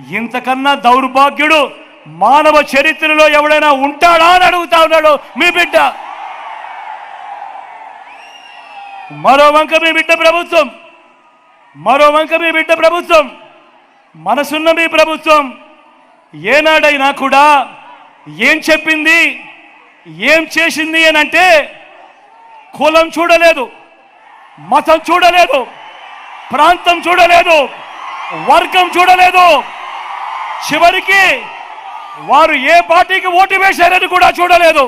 ఇంతకన్నా దౌర్భాగ్యుడు మానవ చరిత్రలో ఎవడైనా ఉంటాడా అని అడుగుతా ఉన్నాడు మీ బిడ్డ. మరో వంక మీ బిడ్డ ప్రభుత్వం. మరో వంక మీ బిడ్డ ప్రభుత్వం. మనసున్న మీ ప్రభుత్వం. ఏనాడైనా కూడా ఏం చెప్పింది ఏం చేసింది అని అంటే కులం చూడలేదు మతం చూడలేదు ప్రాంతం చూడలేదు వర్గం చూడలేదు. చివరికి వారు ఏ పార్టీకి ఓటు వేశారని కూడా చూడలేదు.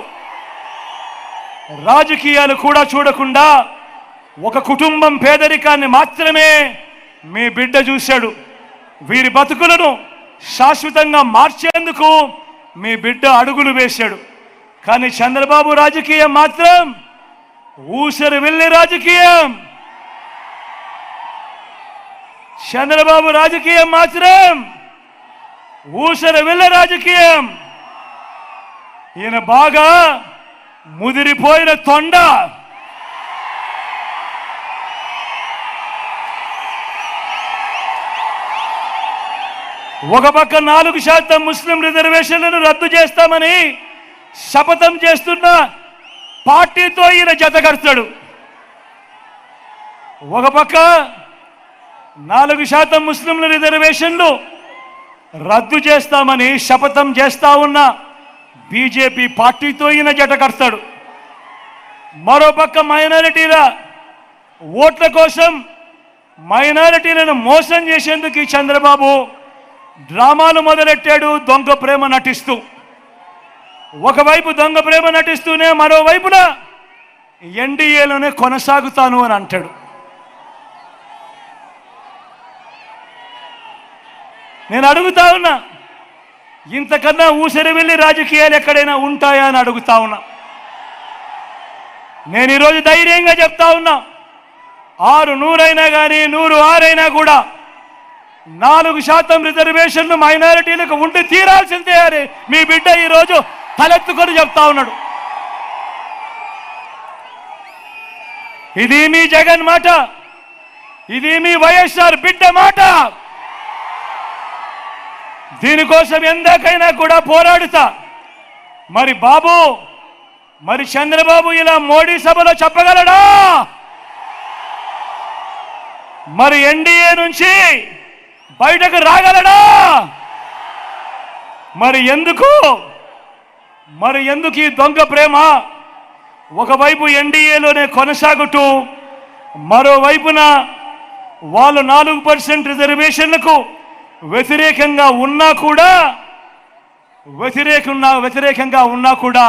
రాజకీయాలు కూడా చూడకుండా ఒక కుటుంబం పేదరికాన్ని మాత్రమే మీ బిడ్డ చూశాడు. వీరి బతుకులను శాశ్వతంగా మార్చేందుకు మీ బిడ్డ అడుగులు వేశాడు. కానీ చంద్రబాబు రాజకీయం మాత్రం ఊసరి వెళ్ళి రాజకీయం. చంద్రబాబు రాజకీయం మాత్రం ఊసర వెళ్ళ రాజకీయం. ఈయన బాగా ముదిరిపోయిన తొండ. ఒక పక్క నాలుగు శాతం ముస్లిం రిజర్వేషన్లను రద్దు చేస్తామని శపథం చేస్తున్న పార్టీతో ఈయన జతకడతాడు ఒక పక్క నాలుగు శాతం ముస్లింల రిజర్వేషన్లు రద్దు చేస్తామని శపథం చేస్తా ఉన్న బీజేపీ పార్టీతో ఈయన జట కడతాడు. మరోపక్క మైనారిటీల ఓట్ల కోసం మైనారిటీలను మోసం చేసేందుకు ఈ చంద్రబాబు డ్రామాలు మొదలెట్టాడు దొంగ ప్రేమ నటిస్తూ. ఒకవైపు దొంగ ప్రేమ నటిస్తూనే మరోవైపున ఎన్డీఏలోనే కొనసాగుతాను అని అంటాడు. నేను అడుగుతా ఉన్నా ఇంతకన్నా ఊసరి వెళ్ళి రాజకీయాలు ఎక్కడైనా ఉంటాయా అని అడుగుతా ఉన్నా. నేను ఈరోజు ధైర్యంగా చెప్తా ఉన్నా ఆరు నూరైనా కానీ నూరు ఆరైనా కూడా నాలుగు శాతం రిజర్వేషన్లు మైనారిటీలకు ఉండి తీరాల్సిందే అని మీ బిడ్డ ఈరోజు తలెత్తుకొని చెప్తా ఉన్నాడు. ఇది మీ జగన్ మాట ఇది మీ వైఎస్ఆర్ బిడ్డ మాట. దీనికోసం ఎందాకైనా కూడా పోరాడుతా. మరి బాబు మరి చంద్రబాబు ఇలా మోడీ సభలో చెప్పగలడా? మరి ఎన్డీఏ నుంచి బయటకు రాగలడా? మరి ఎందుకు? మరి ఎందుకు ఈ దొంగ ప్రేమ? ఒకవైపు ఎన్డీఏలోనే కొనసాగుతూ మరోవైపున వాళ్ళు నాలుగు పర్సెంట్ రిజర్వేషన్లకు వ్యతిరేకంగా ఉన్నా కూడా వ్యతిరేకంగా వ్యతిరేకంగా ఉన్నా కూడా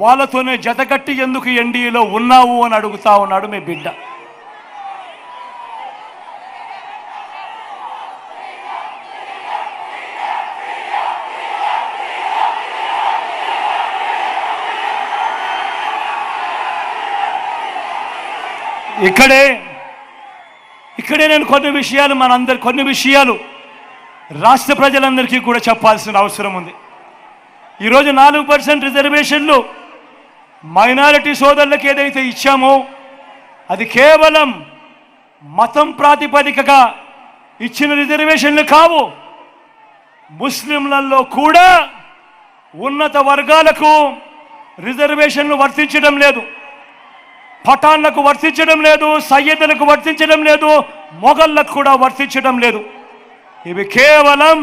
వాళ్ళతోనే జతకట్టి ఎందుకు ఎన్డీఏలో ఉన్నావు అని అడుగుతా ఉన్నాడు మీ బిడ్డ. ఇక్కడే ఇక్కడే నేను కొన్ని విషయాలు మనందరి కొన్ని విషయాలు రాష్ట్ర ప్రజలందరికీ కూడా చెప్పాల్సిన అవసరం ఉంది. ఈరోజు నాలుగు పర్సెంట్ రిజర్వేషన్లు మైనారిటీ సోదరులకు ఏదైతే ఇచ్చామో అది కేవలం మతం ప్రాతిపదికగా ఇచ్చిన రిజర్వేషన్లు కావు. ముస్లింలలో కూడా ఉన్నత వర్గాలకు రిజర్వేషన్లు వర్తించడం లేదు. పఠాన్లకు వర్తించడం లేదు సయ్యదులకు వర్తించడం లేదు మొఘళ్ళకు కూడా వర్తించడం లేదు. ఇవి కేవలం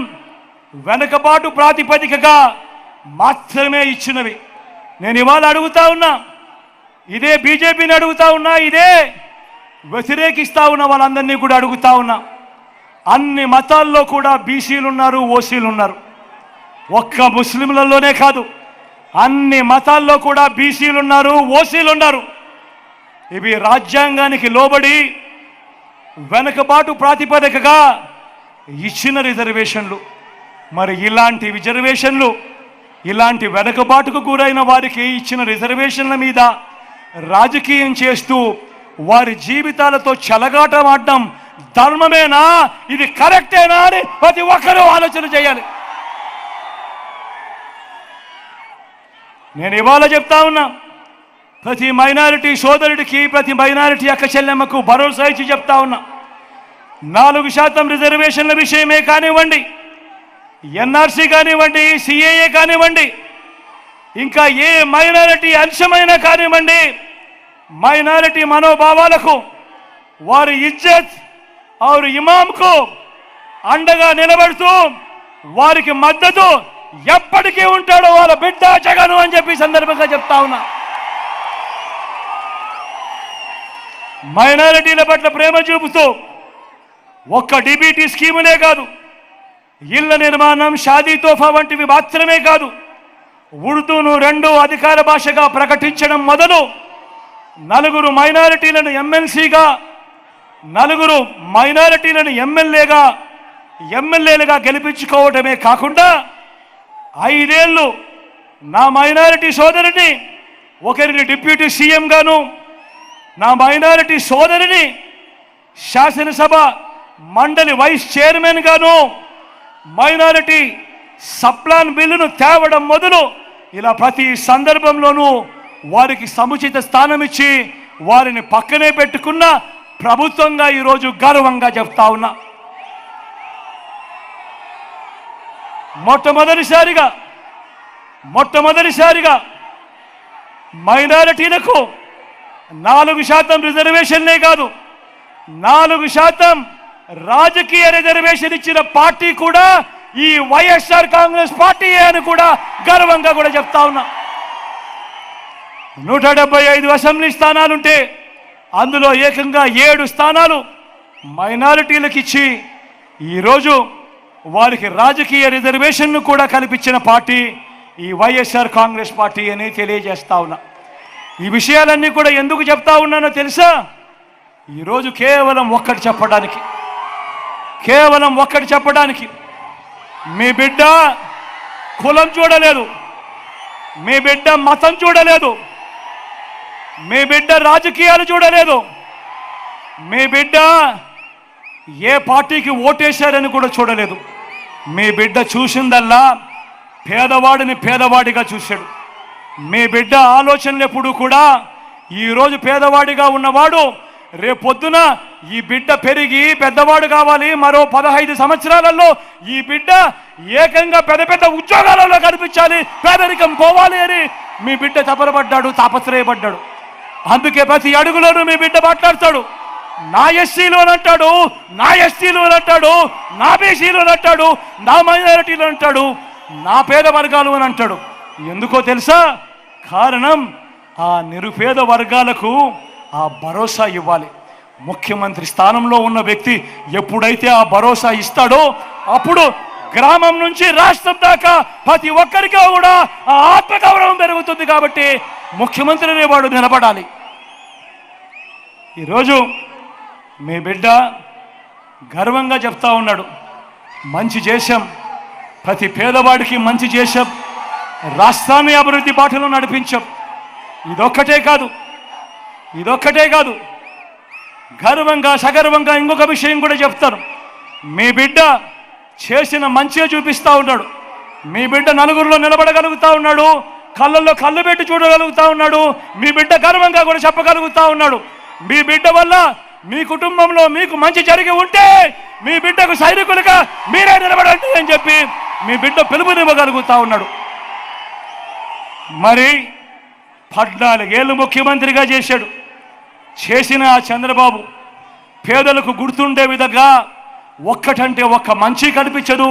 వెనకబాటు ప్రాతిపదికగా మాత్రమే ఇచ్చినవి. నేను ఇవాళ అడుగుతా ఉన్నా ఇదే బీజేపీని అడుగుతా ఉన్నా ఇదే వ్యతిరేకిస్తా ఉన్న వాళ్ళందరినీ కూడా అడుగుతా ఉన్నా. అన్ని మతాల్లో కూడా బీసీలు ఉన్నారు ఓసీలు ఉన్నారు ఒక్క ముస్లింలలోనే కాదు అన్ని మతాల్లో కూడా బీసీలు ఉన్నారు ఓసీలు ఉన్నారు ఇవి రాజ్యాంగానికి లోబడి వెనుకబాటు ప్రాతిపదికగా ఇచ్చిన రిజర్వేషన్లు మరి ఇలాంటి రిజర్వేషన్లు ఇలాంటి వెనకబాటుకు గురైన వారికి ఇచ్చిన రిజర్వేషన్ల మీద రాజకీయం చేస్తూ వారి జీవితాలతో చెలగాటమాడడం ధర్మమేనా? ఇది కరెక్టేనా అని ప్రతి ఒక్కరూ ఆలోచన చేయాలి. నేను ఇవాళ చెప్తా ఉన్నా ప్రతి మైనారిటీ సోదరుడికి ప్రతి మైనారిటీ అక్క చెల్లెమ్మకు భరోసా ఇచ్చి చెప్తా ఉన్నా నాలుగు శాతం రిజర్వేషన్ల విషయమే కానివ్వండి ఎన్ఆర్సీ కానివ్వండి సిఏఏ కానివ్వండి ఇంకా ఏ మైనారిటీ అంశమైనా కానివ్వండి మైనారిటీ మనోభావాలకు వారి ఇజ్జత్ ఆరు ఇమాంకు అండగా నిలబడుతూ వారికి మద్దతు ఎప్పటికీ ఉంటాడో వాళ్ళ బిడ్డ జగను అని చెప్పి సందర్భంగా చెప్తా ఉన్నా. మైనారిటీల పట్ల ప్రేమ చూపుతూ ఒక్క డిబిటీ స్కీములే కాదు. ఇళ్ళ నిర్మాణం షాదీ తోఫా వంటివి మాత్రమే కాదు. ఉర్దూను రెండో అధికార భాషగా ప్రకటించడం మొదలు నలుగురు మైనారిటీలను ఎమ్మెల్సీగా నలుగురు మైనారిటీలను ఎమ్మెల్యేగా ఎమ్మెల్యేలుగా గెలిపించుకోవటమే కాకుండా ఐదేళ్ళు నా మైనారిటీ సోదరిని ఒకరిని డిప్యూటీ సీఎంగాను నా మైనారిటీ సోదరిని శాసనసభ మండలి వైస్ చైర్మన్ గాను మైనారిటీ సప్లాన్ బిల్లును తేవడం మొదలు ఇలా ప్రతి సందర్భంలోనూ వారికి సముచిత స్థానం ఇచ్చి వారిని పక్కనే పెట్టుకున్న ప్రభుత్వంగా ఈరోజు గర్వంగా చెప్తా ఉన్నా. మొట్టమొదటిసారిగా మొట్టమొదటిసారిగా మైనారిటీలకు నాలుగు శాతం రిజర్వేషన్లే కాదు నాలుగు శాతం రాజకీయ రిజర్వేషన్ ఇచ్చిన పార్టీ కూడా ఈ వైఎస్ఆర్ కాంగ్రెస్ పార్టీ అని కూడా గర్వంగా కూడా చెప్తా ఉన్నా. నూట డెబ్బై ఐదు అసెంబ్లీ స్థానాలుంటే అందులో ఏకంగా ఏడు స్థానాలు మైనారిటీలకు ఇచ్చి ఈరోజు వారికి రాజకీయ రిజర్వేషన్ను కూడా కల్పించిన పార్టీ ఈ వైఎస్ఆర్ కాంగ్రెస్ పార్టీ అని తెలియజేస్తా ఉన్నా. ఈ విషయాలన్నీ కూడా ఎందుకు చెప్తా ఉన్నానో తెలుసా? ఈరోజు కేవలం ఒక్కటి చెప్పడానికి. కేవలం ఒక్కటి చెప్పడానికి. మీ బిడ్డ కులం చూడలేదు. మీ బిడ్డ మతం చూడలేదు. మీ బిడ్డ రాజకీయాలు చూడలేదు. మీ బిడ్డ ఏ పార్టీకి ఓటేశారని కూడా చూడలేదు. మీ బిడ్డ చూసిందల్లా పేదవాడిని పేదవాడిగా చూశాడు. మీ బిడ్డ ఆలోచనలు ఎప్పుడు కూడా ఈరోజు పేదవాడిగా ఉన్నవాడు రేపొద్దున ఈ బిడ్డ పెరిగి పెద్దవాడు కావాలి. మరో పదహైదు సంవత్సరాలలో ఈ బిడ్డ ఏకంగా పెద్ద పెద్ద ఉద్యోగాలలో కనిపించాలి. పేదరికం పోవాలి అని మీ బిడ్డ తపరపడ్డాడు తాపత్రయపడ్డాడు. అందుకే ప్రతి అడుగులోనూ మీ బిడ్డ మాట్లాడతాడు. నా ఎస్సీలు అని అంటాడు నా ఎస్టీలు అని అంటాడు నా బీసీలు అని అంటాడు నా మైనారిటీలు అంటాడు నా పేద వర్గాలు అని అంటాడు. ఎందుకో తెలుసా? కారణం ఆ నిరుపేద వర్గాలకు ఆ భరోసా ఇవ్వాలి. ముఖ్యమంత్రి స్థానంలో ఉన్న వ్యక్తి ఎప్పుడైతే ఆ భరోసా ఇస్తాడో అప్పుడు గ్రామం నుంచి రాష్ట్రం దాకా ప్రతి ఒక్కరికి కూడా ఆ ఆత్మగౌరవం పెరుగుతుంది కాబట్టి ముఖ్యమంత్రి అనేవాడు నిలబడాలి. ఈరోజు మీ బిడ్డ గర్వంగా చెప్తా ఉన్నాడు. మంచి చేశాం. ప్రతి పేదవాడికి మంచి చేశాం. రాష్ట్రాన్ని అభివృద్ధి బాటలో నడిపించాం. ఇదొక్కటే కాదు. ఇదొక్కటే కాదు. గర్వంగా సగర్వంగా ఇంకొక విషయం కూడా చెప్తాను మీ బిడ్డ చేసిన మంచిగా చూపిస్తూ ఉన్నాడు. మీ బిడ్డ నలుగురిలో నిలబడగలుగుతా ఉన్నాడు. కళ్ళల్లో కళ్ళు పెట్టి చూడగలుగుతా ఉన్నాడు. మీ బిడ్డ గర్వంగా కూడా చెప్పగలుగుతా ఉన్నాడు. మీ బిడ్డ వల్ల మీ కుటుంబంలో మీకు మంచి జరిగి ఉంటే మీ బిడ్డకు సైనికులుగా మీరే నిలబడండి అని చెప్పి మీ బిడ్డ పిలుపునివ్వగలుగుతా ఉన్నాడు. మరి పద్నాలుగేళ్ళు ముఖ్యమంత్రిగా చేశాడు. చేసిన చంద్రబాబు పేదలకు గుర్తుండే విధంగా ఒక్కటంటే ఒక్క మంచి కనిపించదు.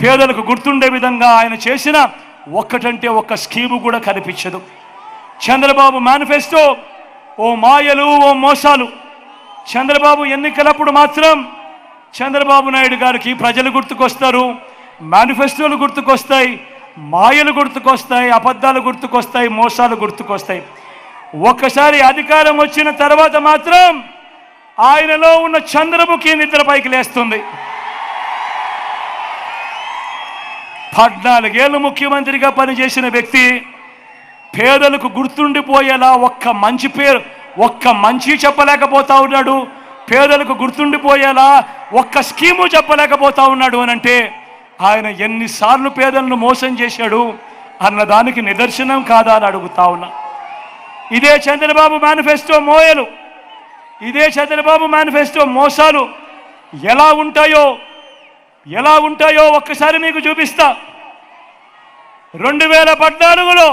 పేదలకు గుర్తుండే విధంగా ఆయన చేసిన ఒక్కటంటే ఒక్క స్కీము కూడా కనిపించదు. చంద్రబాబు మేనిఫెస్టో ఓ మాయలు ఓ మోసాలు. చంద్రబాబు ఎన్నికలప్పుడు మాత్రం చంద్రబాబు నాయుడు గారికి ప్రజలు గుర్తుకొస్తారు మేనిఫెస్టోలు గుర్తుకొస్తాయి మాయలు గుర్తుకొస్తాయి అబద్ధాలు గుర్తుకొస్తాయి మోసాలు గుర్తుకొస్తాయి. ఒక్కసారి అధికారం వచ్చిన తర్వాత మాత్రం ఆయనలో ఉన్న చంద్రముఖి నిద్రపైకి లేస్తుంది. పద్నాలుగేళ్ళు ముఖ్యమంత్రిగా పనిచేసిన వ్యక్తి పేదలకు గుర్తుండిపోయేలా ఒక్క మంచి పేరు ఒక్క మంచి చెప్పలేకపోతా ఉన్నాడు. పేదలకు గుర్తుండిపోయేలా ఒక్క స్కీము చెప్పలేకపోతా ఉన్నాడు అని అంటే ఆయన ఎన్నిసార్లు పేదలను మోసం చేశాడు అన్న దానికి నిదర్శనం కాదా అని అడుగుతా ఉన్నా. ఇదే చంద్రబాబు మేనిఫెస్టో మోయలు. ఇదే చంద్రబాబు మేనిఫెస్టో మోసాలు ఎలా ఉంటాయో ఎలా ఉంటాయో ఒక్కసారి మీకు చూపిస్తా. రెండు వేల పద్నాలుగులో